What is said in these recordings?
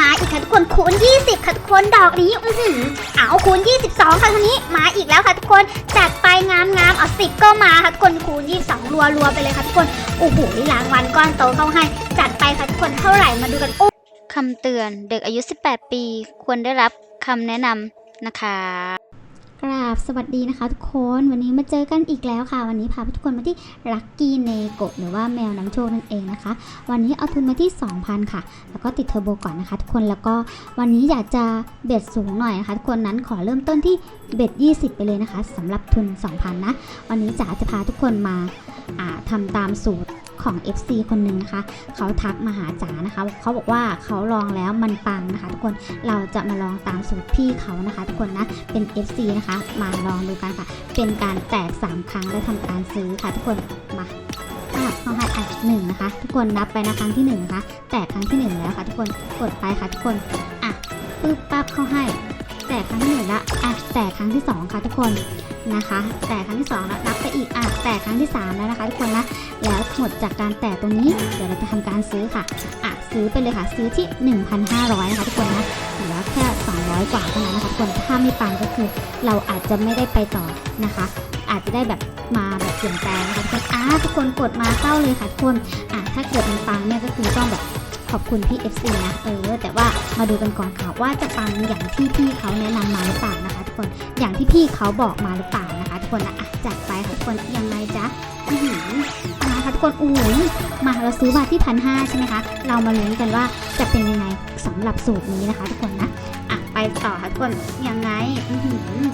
มาอีกค่ะทุกคนคูณ 20 ค่ะทุกคนดอกนี้อือหือเอาคูณ 22 ค่ะทีนี้มาอีกแล้วค่ะทุกคนจัดไปงามงามเอาสิบก็มาค่ะทุกคนคูณ 22 รัวรัวไปเลยค่ะทุกคนโอ้โหรางวัลก้อนโตเข้าให้ จัดไปค่ะทุกคนเท่าไหร่มาดูกันโอ้คำเตือนเด็กอายุ 18 ปี ควรได้รับคำแนะนำนะคะ กราบสวัสดีนะคะทุกคนวันนี้มาเจอกันอีกแล้วค่ะ วันนี้พาทุกคนมาที่ลัคกี้เนโกหรือว่าแมวนำโชคนั่นเองนะคะ วันนี้เอาทุนมาที่ 2,000 ค่ะ แล้วก็ติดเทอร์โบก่อนนะคะทุกคนแล้วก็วันนี้อยากจะเบ็ดสูงหน่อยนะคะทุกคนนั้นขอเริ่มต้นที่เบ็ด 20 ไปเลยนะคะสำหรับทุน 2,000 นะ วันนี้จ๋าจะพาทุกคนมาอ่าทำตามสูตร ของ FC คนหนึ่งนะคะ เขาทักมาหาจ๋านะคะเขาบอกว่าเขาลองแล้วมันปังนะคะ ทุกคนเราจะมาลองตามสูตรพี่เขานะคะ ทุกคนนะเป็น FC นะคะ มาลองดูกันค่ะ เป็นการแตก 3 ครั้งและทำการซื้อค่ะทุกคนมาอะเข้าให้อะหนึ่งนะคะ ทุกคนนับไปนะครั้งที่หนึ่งนะคะ แตกครั้งที่หนึ่งแล้วค่ะ ทุกคนกดไปค่ะทุกคนอะปึ๊บปั๊บเข้าให้ แตกครั้งที่หนึ่งละอะแตกครั้งที่สองค่ะทุกคน นะคะ แตกครั้งที่สองแล้วนับไปอีกอะแตกครั้งที่สามแล้วนะคะทุกคนนะ แล้วหมดจากการแตะตรงนี้ เดี๋ยวเราจะทำการซื้อค่ะอะซื้อไปเลยค่ะ ซื้อที่ 1,500นะคะทุกคนนะเหลือแค่ 200 กว่าเท่านั้นนะคะทุกคนถ้าไม่ปังก็คือ เราอาจจะไม่ได้ไปต่อนะคะ อาจจะได้แบบมาแบบเปลี่ยนแปลงนะคะทุกคนอะทุกคนกดมาเข้าเลยค่ะทุกคนอะถ้าเกิดมันปังเนี่ยก็คือต้องแบบ ขอบคุณพี่ FC นะเออแต่ว่ามาดูกันก่อนค่ะว่าจะปังอย่างที่พี่เขาแนะนำมาหรือเปล่านะคะทุกคนอย่างที่พี่เขาบอกมาหรือเปล่านะคะ ทุกคนนะอะจัดไปค่ะทุกคนยังไงจ๊ะอือมาค่ะทุกคนอู้หูมาเราซื้อมาที่พันห้าใช่ไหมคะเรามาลุ้นกันว่าจะเป็นยังไงสำหรับสูตรนี้นะคะ ทุกคนนะอะไปต่อค่ะทุกคนยังไงอือ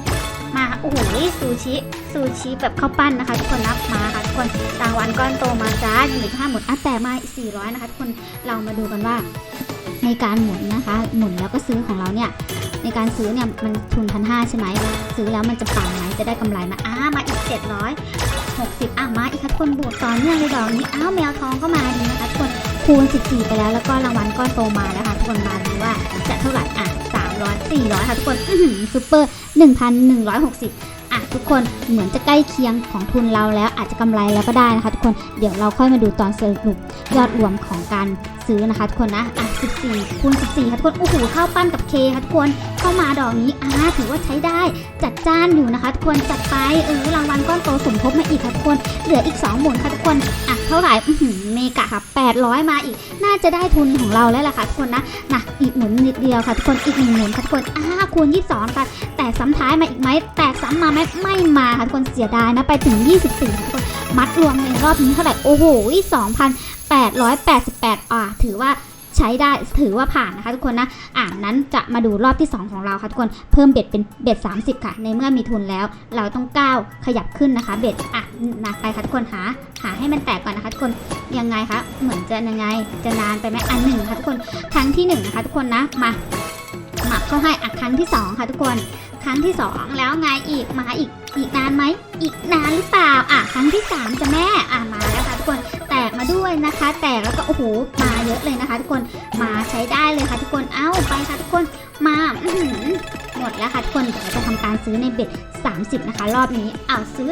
มาโอ้โหซูชิซูชิแบบข้าวปั้นนะคะทุกคนนับมาค่ะทุกคนรางวัลก้อนโตมาจ้ายังเหลือห้าหมุดอะแต่มาสี่ร้อยนะคะทุกคนเรามาดูกันว่า ในการหมุนนะคะ หมุนแล้วก็ซื้อของเราเนี่ยในการซื้อเนี่ยมันทุนพันห้าใช่ไหมซื้อแล้วมันจะปังไหมจะได้กำไรไหมาอ่ามาอีก700 60อะมาอีกทุกคนบวกต่อเนื่องเลยดอกนี้อ้าวแมวทองก็มาดีนะคะทุกคนคูณ14ไปแล้วแล้วก็รางวัลก้อนโตมาแล้วค่ะทุกคนมาดูว่าจะเท่าไหร่อะ300 400ค่ะทุกคนซูเปอร์ 1,160อะทุกคนเหมือนจะใกล้เคียงของทุนเราแล้วอาจจะกำไรแล้วก็ได้นะคะ ทุกคนเดี๋ยวเราค่อยมาดูตอนสรุปยอดรวมของการซื้อนะคะ ทุกคนนะอะ14คูณ14ค่ะทุกคนโอ้โหข้าวปั้นกับเคค่ะทุกคน เข้ามาดอกนี้อ่าถือว่าใช้ได้จัดจ้านอยู่นะคะ ทุกคนจัดไปเออรางวัลก้อนโตสมทบมาอีกค่ะทุกคนเหลืออีก 2 หมุนค่ะทุกคนอะเท่าไหร่อื้อหือเมกะค่ะ800 มาอีก น่าจะได้ทุนของเราแล้วล่ะค่ะทุกคนนะนะอีกหมุนนิดเดียวค่ะทุกคนอีกหนึ่งหมุนค่ะทุกคนอ่าคูณ22ค่ะแตกซ้ำท้ายมาอีกไหมแตกซ้ำมาไหมไม่มาค่ะทุกคนเสียดายนะไปถึง 24ค่ะทุกคนมัดรวมในรอบนี้เท่าไหร่โอ้โห2,888 อ่าถือว่า ใช้ได้ถือว่าผ่านนะคะทุกคนนะอ่านั้นจะมาดูรอบที่ 2 ของเราค่ะทุกคนเพิ่มเบ็ดเป็นเบ็ด 30 ค่ะ ในเมื่อมีทุนแล้ว เราต้องก้าวขยับขึ้นนะคะเบ็ดอะนะไปค่ะทุกคนหาหาให้มันแตกก่อนนะคะทุกคนยังไงคะเหมือนจะยังไงจะนานไปไหมอันหนึ่งค่ะทุกคนครั้งที่หนึ่งนะคะทุกคนนะมาหมักเข้าให้อะครั้งที่สองค่ะทุกคน ครั้งที่สองแล้วไงอีกมาอีกอีกนานไหมอีกนานหรือเปล่าอะครั้งที่สามจะแม่อะมาแล้วค่ะทุกคนแตกมาด้วยนะคะ แตกแล้วก็โอ้โหมาเยอะเลยนะคะ ทุกคนมาใช้ได้เลยค่ะทุกคนเอ้าไปค่ะทุกคนมาหมดแล้วค่ะทุกคนเดี๋ยวเราจะทำการซื้อในเบ็ด30 นะคะ รอบนี้เอาซื้อ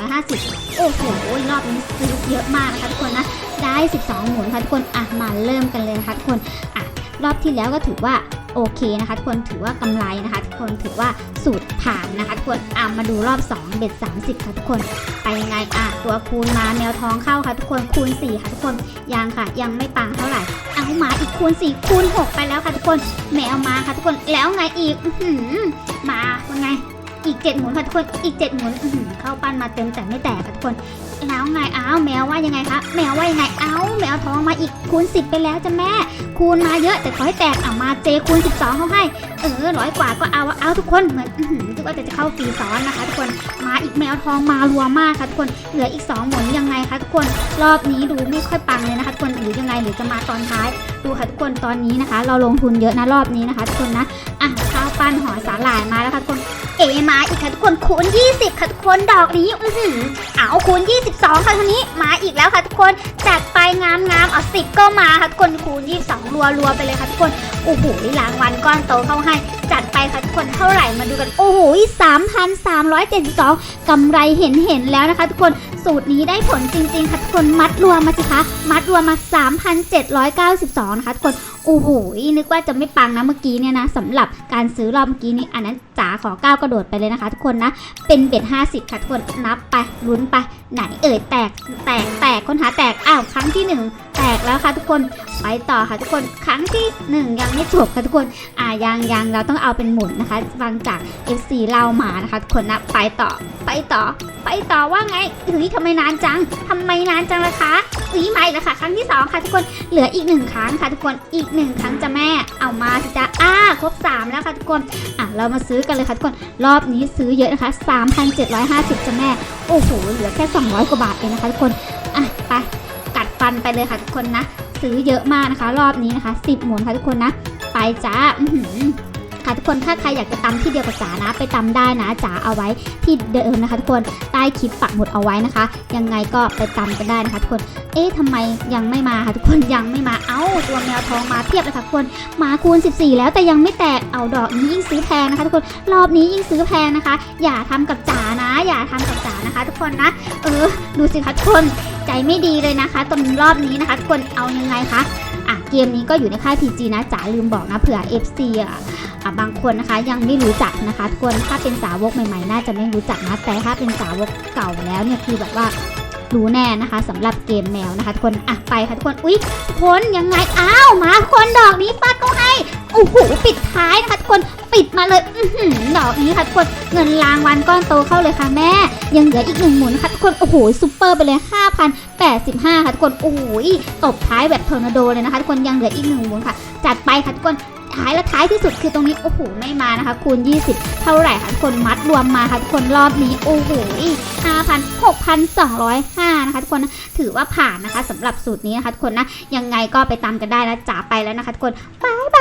2,250 โอ้โหรอบนี้ซื้อเยอะมากนะคะทุกคนนะได้ 12 หมุนค่ะทุกคนอะมาเริ่มกันเลยนะคะทุกคนอะรอบที่แล้วก็ถือว่า โอเคนะคะทุกคนถือว่ากำไรนะคะทุกคนถือว่าสูตรผ่านนะคะทุกคนอะมาดูรอบ 2 เบ็ด 30 ค่ะทุกคน ไปยังไงอะตัวคูณมาแมวท้องเข้าค่ะทุกคนคูณ 4 ค่ะทุกคนยังค่ะยังไม่ปังเท่าไหร่เอามาอีกคูณ 4 คูณ 6 ไปแล้วค่ะทุกคนแมวมาค่ะทุกคนแล้วไงอีกอมาเป็นไง อีก7หมุนค่ะทุกคน อีก7หมุนเข้าปั้นมาเต็มแต่ไม่แตกค่ะทุกคนแล้วไงอ้าวแมวว่ายังไงคะ แมวว่ายังไงเอ้าแมวทองมาอีกคูณ10ไปแล้วจ้ะแม่ คูณมาเยอะแต่ขอให้แตกเอามาเจคูณ12เขาให้ เออร้อยกว่าก็เอาเอาทุกคนเหมือนคิดว่าจะเข้าฟรีซ้อนนะคะ ทุกคนมาอีกแมวทองมารัวมากค่ะทุกคนเหลืออีก2หมุนยังไงคะทุกคนรอบนี้ดูไม่ค่อยปังเลยนะคะทุกคนหรือยังไงหรือจะมาตอนท้ายดูค่ะทุกคนตอนนี้นะคะ เราลงทุนเยอะนะรอบนี้นะคะ ทุกคนนะอะข้าวปั้นห่อสาหร่ายมาแล้วค่ะทุกคน เอมาอีกค่ะทุกคนคูณ 20 ค่ะทุกคนดอกนี้อื้อหือเอาคูณ 22 ค่ะทีนี้มาอีกแล้วค่ะทุกคนจัดไปงามงามเอา10ก็มาค่ะทุกคนคูณ 22 รัวรัวไปเลยค่ะทุกคนโอ้โหรางวัลก้อนโตเข้าให้ จัดไปค่ะทุกคนเท่าไหร่มาดูกันโอ้โห3,372กำไรเห็นเห็นแล้วนะคะ ทุกคนสูตรนี้ได้ผลจริงๆค่ะทุกคนมัดรวมมาสิคะมัดรวมมา 3,792 นะคะทุกคน โอ้โหนึกว่าจะไม่ปังนะเมื่อกี้เนี่ยนะสำหรับการซื้อรอบเมื่อกี้นี้อันนั้นจ๋าขอก้าวกระโดดไปเลยนะคะ ทุกคนนะเป็นเบ็ด50 ค่ะทุกคนนับไปลุ้นไปไหนเอ่ยแตกแตกแตกค้นหาแตกอ้าวครั้งที่หนึ่ง กแล้วค่ะทุกคนไปต่อค่ะทุกคนครั้งที่หนึ่งยังไม่จบค่ะทุกคนอ่ายังยังเราต้องเอาเป็นหมุนนะคะฟังจาก FC เล่ามานะคะทุกคนนะไปต่อไปต่อ ไปต่อว่าไงเฮ้ยทำไมนานจังทำไมนานจังล่ะคะเฮ้ยไม่ละค่ะ ครั้งที่สองค่ะทุกคนเหลืออีกหนึ่งครั้งค่ะทุกคนอีกหนึ่งครั้งจะแม่เอามาสิจ้าอ้าครบสามแล้วค่ะทุกคนอะเรามาซื้อกันเลยค่ะทุกคนรอบนี้ซื้อเยอะนะคะ 3,750จะแม่โอ้โหเหลือแค่ 200 กว่าบาทเองนะคะทุกคนอะไปันไปเลยค่ะทุกคนนะ ซื้อเยอะมากนะคะ รอบนี้นะคะ 10 หมุนค่ะทุกคนนะ ไปจ้าค่ะทุกคนถ้าใครอยากจะตำที่เดียวกับจ๋านะ ไปตำได้นะจ๋าเอาไว้ที่เดิมนะคะ ทุกคนใต้คลิปปักหมุดเอาไว้นะคะ ยังไงก็ไปตำกันได้นะคะทุกคนเอ๊ะทำไมยังไม่มาค่ะทุกคนยังไม่มาเอ้าตัวแมวทองมาเทียบเลยค่ะทุกคนมาคูณ 14 แล้วแต่ยังไม่แตกเอาดอกนี้ยิ่งซื้อแพงนะคะ ทุกคนรอบนี้ยิ่งซื้อแพงนะคะ อย่าทำกับจ๋านะ อย่าทำกับจ๋านะคะทุกคนนะ เออ ดูสิคะทุกคนใจไม่ดีเลยนะคะตอนรอบนี้นะคะทุกคนเอายังไงคะอะเกมนี้ก็อยู่ในค่าย PG นะจ๋าลืมบอกนะเผื่อ FC อะอะบางคนนะคะยังไม่รู้จักนะคะทุกคนถ้าเป็นสาวกใหม่ๆ น่าจะไม่รู้จักนะแต่ถ้าเป็นสาวกเก่าแล้วเนี่ยคือแบบว่ารู้แน่นะคะสำหรับเกมแมวนะคะทุกคนอะไปค่ะทุกคนอุ๊ยคนยังไงอ้าวมาคนดอกนี้ฟาดก็ให้โอ้โหปิดท้ายนะคะทุกคน ปิดมาเลยอืดอกนี้ค่ะทุกคนเงินรางวัลก้อนโตเข้าเลยค่ะแม่ ยังเหลืออีกหนึ่งหมุนค่ะทุกคนโอ้โหซุปเปอร์ไปเลย 5,085 ค่ะทุกคนโอ้โหตบท้ายแบบทอร์นาโดเลยนะคะทุกคนยังเหลืออีกหนึ่งหมุนค่ะ จัดไปค่ะทุกคนท้ายและท้ายที่สุดคือตรงนี้โอ้โหไม่มานะคะ คูณ 20 เท่าไหร่คะทุกคนมัดรวมมาค่ะทุกคนรอบนี้โอ้โห5,000 6,205นะคะทุกคนนะถือว่าผ่านนะคะสำหรับสูตรนี้นะคะทุกคนนะยังไงก็ไปตามกันได้นะจ๋าไปแล้วนะคะทุกคนบายบ